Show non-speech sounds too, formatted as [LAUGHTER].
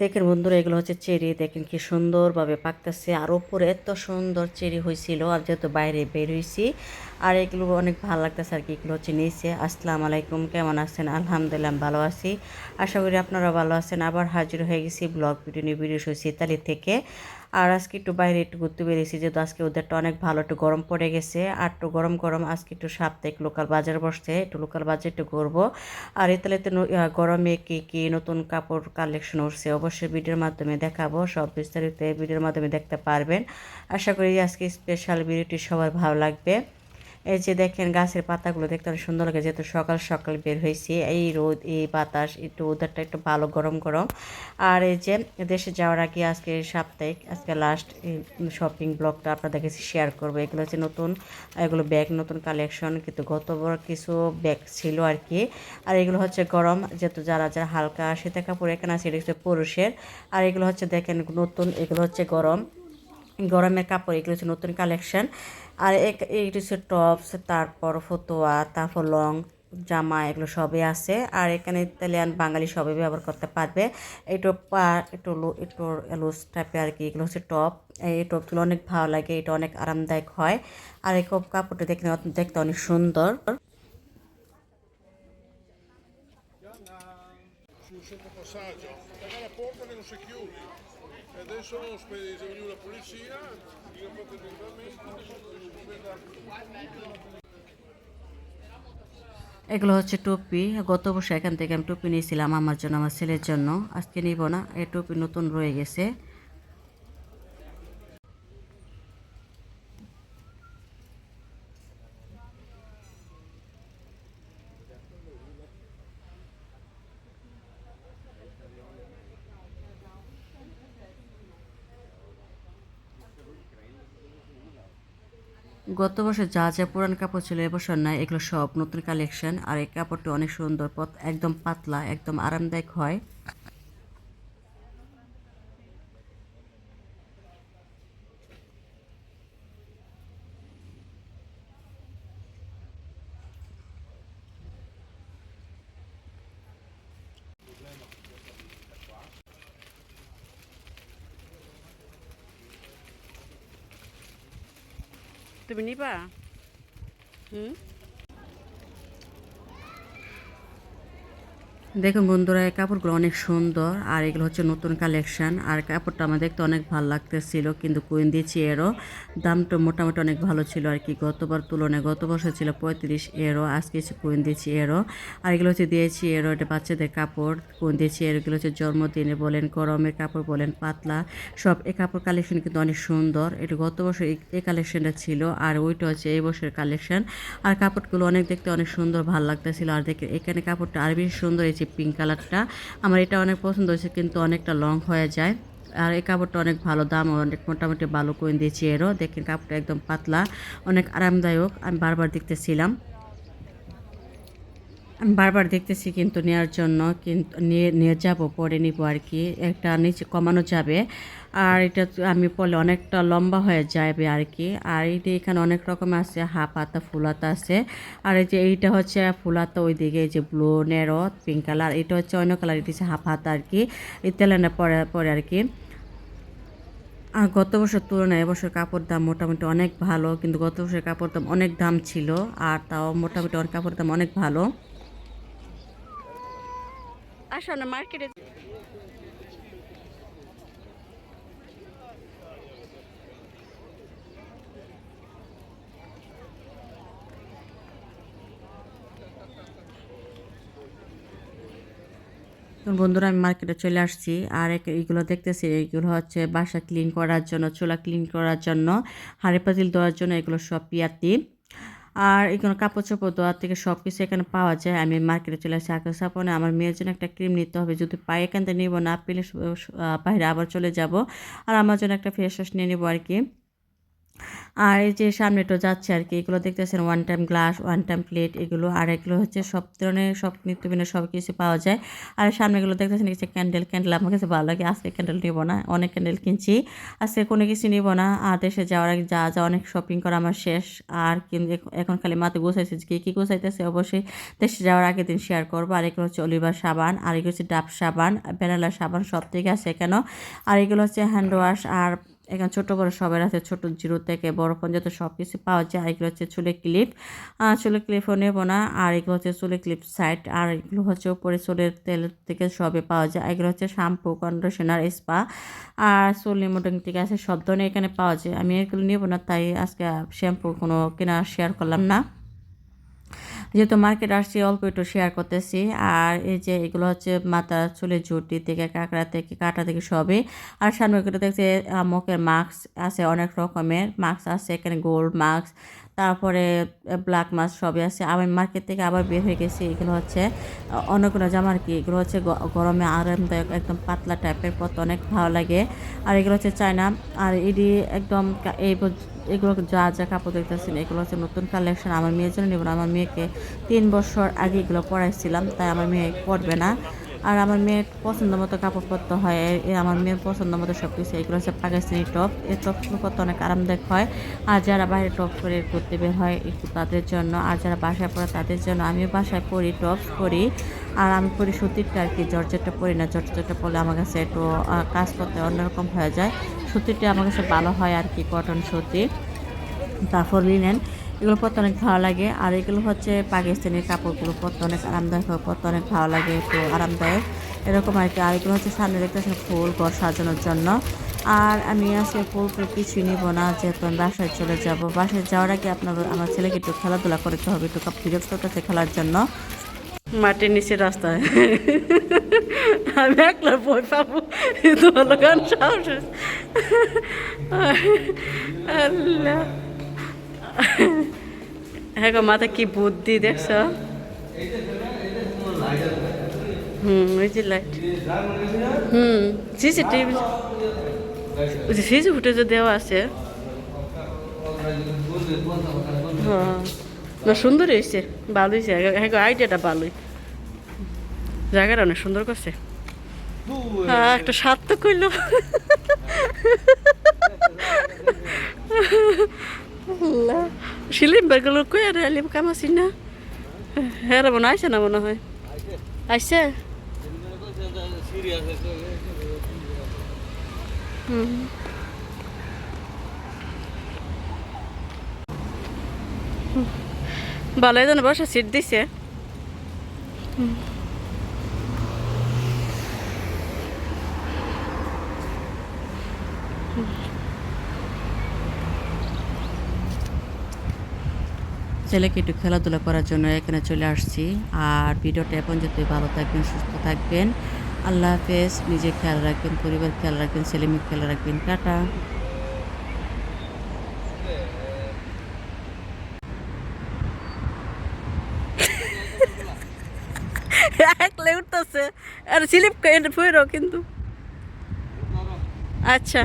দেখেন বন্ধুরা, এগুলো হচ্ছে চেরি। দেখেন কি সুন্দরভাবে পাকতেছে। আর ওপরে এত সুন্দর চেরি হয়েছিল আর যেহেতু বাইরে বের হয়েছি আর এগুলো অনেক ভালো লাগতেছে আর কি। এগুলো হচ্ছে নিয়েছে। আসসালামু আলাইকুম, কেমন আছেন? আলহামদুলিল্লাহ, ভালো আছি। আশা করি আপনারা ভালো আছেন। আবার হাজির হয়ে গেছি ব্লগ ভিডিও নিয়ে, ভিডিও ইতালি থেকে। আর আজকে একটু বাইরে একটু ঘুরতে বেরিয়েছি যেহেতু আজকে ওদেরটা অনেক ভালো একটু গরম পড়ে গেছে। আর একটু গরম গরম আজকে একটু সাপ্তাহিক লোকাল বাজার বসছে একটু লোকাল বাজার একটু ঘুরবো। আর এতে আহ, গরমে কি কী নতুন কাপড় কালেকশন উঠছে অবশ্যই ভিডিওর মাধ্যমে দেখাবো সব বিস্তারিত ভিডিওর মাধ্যমে দেখতে পারবেন। আশা করি আজকে স্পেশাল ভিডিওটি সবার ভালো লাগবে। এই যে দেখেন গাছের পাতাগুলো দেখতে অনেক সুন্দর লাগে, যেহেতু সকাল সকাল বের হয়েছি, এই রোদ, এই বাতাস, একটু ওদেরটা একটু ভালো, গরম গরম। আর এই যে দেশে যাওয়ার আগে আজকে সাপ্তাহিক, আজকে লাস্ট শপিং ব্লগটা আপনাদের কাছে শেয়ার করব। এগুলো হচ্ছে নতুন, এগুলো ব্যাগ নতুন কালেকশন কিন্তু গতবার কিছু ব্যাগ ছিল আর কি। আর এগুলো হচ্ছে গরম, যেহেতু যারা যারা হালকা শীতে কাপড় এখানে আছে, এটা হচ্ছে পুরুষের। আর এগুলো হচ্ছে দেখেন নতুন, এগুলো হচ্ছে গরম। গরমের কাপড়, এগুলো হচ্ছে নতুন কালেকশন আর এইটা হচ্ছে টপস তারপর ফতোয়া, তারপর লং জামা, এগুলো সবই আছে। আর এখানে ইতালিয়ান বাঙালি সবই ব্যবহার করতে পারবে। একটু পা একটু লো- একটু লুজ টাইপের আর কি, এগুলো হচ্ছে টপ এই টপগুলো অনেক ভালো লাগে, এটা অনেক আরামদায়ক হয়। আর এই কপ- কাপড়টা দেখতে দেখতে অনেক সুন্দর। La porta non si chiude. Adesso spedi- se veniva la polizia, io fatto এগুলো হচ্ছে টুপি গত বছর এখান থেকে আমি টুপি নিয়েছিলাম আমার জন্য আমার ছেলের জন্য আজকে নিব না এই টুপি নতুন রয়ে গেছে। গত বছর যা যা পুরান কাপড় ছিল এবছর না এগুলো সব নতুন কালেকশন। আর এই কাপড়টি অনেক সুন্দর, পথ একদম পাতলা, একদম আরামদায়ক হয়। তুমি নিবা? হুম? দেখুন বন্ধুরা, এই কাপড়গুলো অনেক সুন্দর আর এগুলো হচ্ছে নতুন কালেকশন আর কাপড়টা আমার দেখতে অনেক ভালো লাগতেছিল, কিন্তু কুইন দিয়েছি এরও। দামটা মোটামুটি অনেক ভালো ছিল আর কি, গতবার তুলনায় গত বছর ছিল পঁয়ত্রিশ এরও, আজকে হচ্ছে কুইন দিয়েছি এরও। আর এগুলো হচ্ছে দিয়েছি এরও, এটা বাচ্চাদের কাপড়, কুইন দিয়েছি এর এগুলো হচ্ছে জন্মদিনে বলেন, গরমের কাপড় বলেন, পাতলা, সব এই কাপড় কালেকশন কিন্তু অনেক সুন্দর। এটা গত বছর এই- কালেকশনটা ছিল আর ওইটা হচ্ছে এই বছরের কালেকশন আর কাপড়গুলো অনেক দেখতে অনেক সুন্দর, ভালো লাগতেছিল। আর দেখে এখানে কাপড়টা আর বেশি সুন্দর হয়েছে পিঙ্ক কালারটা আমার এটা অনেক পছন্দ হয়েছে, কিন্তু অনেকটা লং হয়ে যায়। আর এই কাপড়টা অনেক ভালো দাম, অনেক মোটামুটি ভালো করে দিয়েছি এরও। দেখেন কাপড়টা একদম পাতলা, অনেক আরামদায়ক, আমি বারবার দেখতেছিলাম। বারবার দেখতেছি কিন্তু নেওয়ার জন্য, কিন্তু নিয়ে নিয়ে যাব, পরে নিব আর কি। একটা নিচে কমানো যাবে। আর এটা আমি পরলে অনেকটা লম্বা হয়ে যাবে আর কি। আর এইটা এখানে অনেক রকম আছে হাফ হাতা ফুল হাতা আছে। আর এই যে এইটা হচ্ছে ফুল হাতা ওইদিকে যে ব্লু নেরো পিঙ্ক কালার, এটা হচ্ছে অন্য কালার এটা হচ্ছে হাফ হাতা আর কি। তেলেনা পরে পরে আর কি। আর গত বছর তুলনায় এবছর কাপড় দাম মোটামুটি অনেক ভালো, কিন্তু গত বছর কাপড় দাম অনেক দাম ছিল, আর তাও মোটামুটি অনেক কাপড় দাম অনেক ভালো। আসো না মার্কেটে বন্ধুরা, আমি মার্কেটে চলে আসছি। আর এইগুলো দেখতেছি, এইগুলো হচ্ছে বাসা ক্লিন করার জন্য, চুলা ক্লিন করার জন্য, হাঁড়ি পাতিল দেওয়ার জন্য এগুলো সব পিয়াতি আর এখানে কাপড় চোপড় দেওয়ার থেকে সব কিছু এখানে পাওয়া যায়। আমি মার্কেটে চলে আসি আকাশ সাপনে। আমার মেয়ের জন্য একটা ক্রিম নিতে হবে। যদি পায়ে এখান থেকে নিবো না, পেলে বাইরে আবার চলে যাব। আর আমার জন্য একটা ফেস ওয়াশ নিয়ে নেব আর কি। আর এই যে সামনে তো যাচ্ছে আর কি, এগুলো দেখতেছেন one time glass one time plate এগুলো, আর এগুলো হচ্ছে সব ধরনের সব নিত্যবিনের সব কিছু পাওয়া যায়। আর সামনেগুলো দেখতেছেন কিছু ক্যান্ডেল ক্যান্ডেল আমার কাছে ভালো লাগে, আজকে ক্যান্ডেল নেব না, অনেক ক্যান্ডেল কিনছি, আজকে কোনো কিছু নিব না, আর দেশে যাওয়ার আগে যা যা অনেক শপিং করা আমার শেষ, আর কিন্তু এখ- এখন খালি মাথা গোছাইছে, কী কী গোছাইতেছে, অবশ্যই দেশে যাওয়ার আগের দিন শেয়ার করব, আর এগুলো হচ্ছে অলিভার সাবান, আর এগুলো হচ্ছে ডাব সাবান, ভ্যানিলা সাবান সব থেকে আছে কেন আর এগুলো হচ্ছে হ্যান্ড ওয়াশ আর এখানে ছোটো বড়ো সবের আছে, ছোটো জিরো থেকে বড় পর্যন্ত সব কিছু পাওয়া যায়, এগুলো হচ্ছে চুলে ক্লিপ চুলে ক্লিপও নেব না, আর এগুলো হচ্ছে চুলে ক্লিপ সাইট আর এগুলো হচ্ছে উপরে চুলের তেল থেকে সবে পাওয়া যায়। এগুলো হচ্ছে শ্যাম্পু কন্ডিশনার স্পা আর চুল নিমোটিং থেকে আছে, সব ধরনের এখানে পাওয়া যায়। আমি এগুলো নেব না, তাই আজকে শ্যাম্পু কোনো কেনা শেয়ার করলাম না। যেহেতু মার্কেট আসছি, অল্প একটু শেয়ার করতেছি। আর এই যে এগুলো হচ্ছে মাথা, চুলে ঝুটি থেকে, কাঁকড়া থেকে, কাটা থেকে সবই। আর সামনে করে দেখছি মুখের মাস্ক আছে অনেক রকমের। মাস্ক আছে, এখানে গোল্ড মাস্ক তারপরে ব্ল্যাক মাস্ক সবই আছে। আমি মার্কেট থেকে আবার বের হয়ে গেছি, এগুলো হচ্ছে অনেকগুলো জামা আর কি? এগুলো হচ্ছে গরমে আরামদায়ক, একদম পাতলা টাইপের পরতে অনেক ভালো লাগে। আর এগুলো হচ্ছে চায়না। আর এডি একদম এই এগুলো যা যা কাপড় দেখতেছেন, এগুলো হচ্ছে নতুন কালেকশন আমার মেয়ের জন্য নেব না আমার মেয়েকে তিন বছর আগে এগুলো পড়াইছিলাম তাই আমার মেয়ে পড়বে না। আর আমার মেয়ের পছন্দ মতো কাপড় পরতে হয় আমার মেয়ের পছন্দ মতো সব কিছু এগুলো হচ্ছে পাকিস্তানি টপ এই টপগুলো পরতে অনেক আরামদায়ক হয়। আর যারা বাইরে টপ করে ঘুরতে বের হয় একটু তাদের জন্য, আর যারা বাসায় পড়ে তাদের জন্য আমিও বাসায় পরি, টপস পরি। আর আমি পরি সুতিরটা আর কি, জর্জেটটা পরি না, জর্জেটটা পরলে আমার কাছে একটু কাজ করতে অন্যরকম হয়ে যায়। সুতিরটা আমার কাছে ভালো হয় আর কি কটন সুতি। তারপর লিনেন এগুলো পরতে অনেক ভালো লাগে। আর এগুলো হচ্ছে পাকিস্তানি কাপড়গুলো পরতে অনেক আরামদায়ক হয় পরতে অনেক ভালো লাগে, একটু আরামদায়ক। এরকম আর কি। আর এগুলো হচ্ছে সামনে দেখতেছেন ফুল ঘর সাজানোর জন্য। আর আমি আজকে ফুল ফুল কিছুই নিব না, যেহেতু আমি বাসায় চলে যাব। বাসায় যাওয়ার আগে আপনার আমার ছেলেকে একটু খেলাধুলা করতে হবে, একটু বিরক্ত করতেছে খেলার জন্য। মাটির নিচে রাস্তায়। আমি একলা বই পাবো। ভালো গান সাহস। আল্লাহ। [LAUGHS] হ্যাঁ গো মাথা কি বুদ্ধি দেখছ? হুম ওই যে লাইট হুম সিসিটিভি সিসি ফুটেজও দেওয়া আছে। হ্যাঁ না সুন্দর হয়েছে ভালো হয়েছে হ্যাঁ আইডিয়াটা ভালোই। জায়গাটা অনেক সুন্দর করছে। হ্যাঁ একটা তো করল আল্লাহ সিলিম বেগুলো কই আর আলিম, কাম আছি না? হ্যাঁ মনে আইসে না মনে হয়? আইসে হুম। ভালোই জানো বসে, সিট দিছে। ছেলেকে একটু খেলাধুলা করার জন্য এখানে চলে আসছি। আর ভিডিওটা এখন যদি ভালো থাকবেন, সুস্থ থাকবেন। আল্লাহ হাফেজ। নিজে খেয়াল রাখবেন পরিবার খেয়াল রাখবেন, ছেলে মেয়ে খেয়াল রাখবেন। টাটা। উঠতেছে। আর স্লিপ কিন্তু। আচ্ছা।